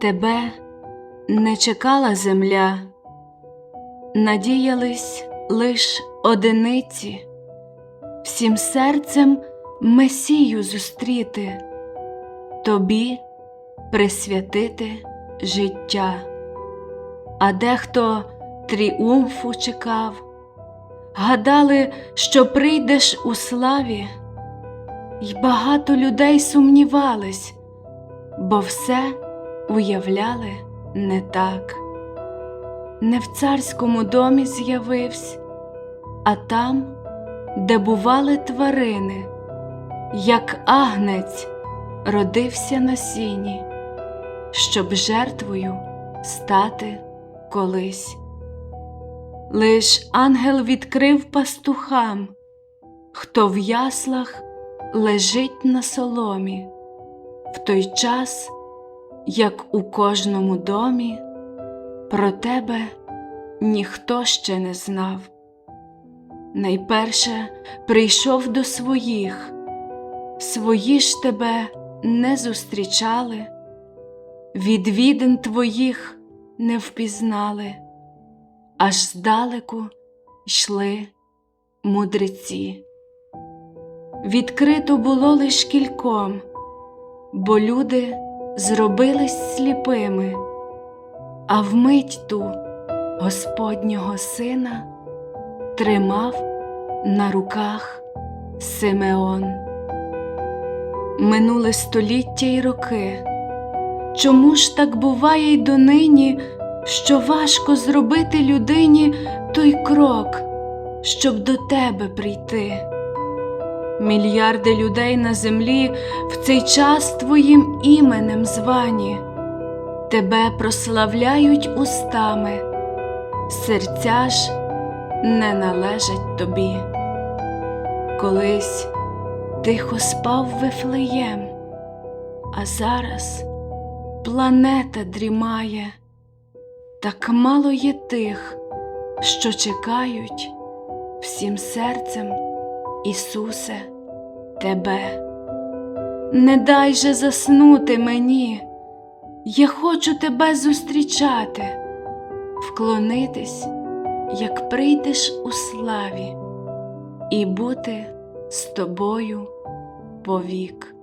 Тебе не чекала земля, надіялись лиш одиниці, всім серцем Месію зустріти, тобі присвятити життя, а дехто тріумфу чекав, гадали, що прийдеш у славі, й багато людей сумнівались, бо все уявляли не так. Не в царському домі з'явився, а там, де бували тварини, як агнець родився на сіні, щоб жертвою стати колись. Лиш ангел відкрив пастухам, хто в яслах лежить на соломі, в той час, як у кожному домі, про тебе ніхто ще не знав. Найперше прийшов до своїх, свої ж тебе не зустрічали, відвідин твоїх не впізнали, аж здалеку йшли мудреці. Відкрито було лиш кільком, бо люди зробились сліпими, а вмить ту Господнього сина тримав на руках Симеон. Минули століття й роки. Чому ж так буває й донині, що важко зробити людині той крок, щоб до тебе прийти? Мільярди людей на землі в цей час твоїм іменем звані, тебе прославляють устами, серця ж не належать тобі. Колись тихо спав Вифлеєм, а зараз планета дрімає, так мало є тих, що чекають всім серцем, Ісусе, Тебе. Не дай же заснути мені, я хочу тебе зустрічати, вклонитись, як прийдеш у славі, і бути з тобою повік.